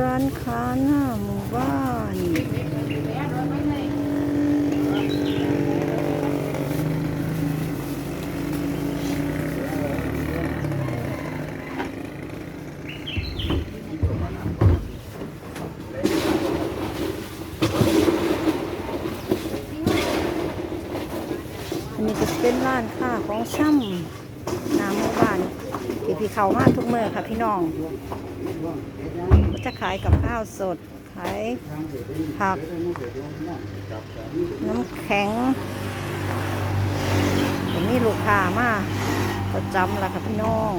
ร้านค้าหน้าหมู่บ้านอันนี้ก็เป็นร้านค้าของช่ำหน้าหมู่บ้านที่พี่เขามาทุกเมื่อค่ะพี่น้อง จะขายกับข้าวสด ขายผัก น้ำแข็งผมมีลูกค้ามาประจำละค่ะพี่น้อง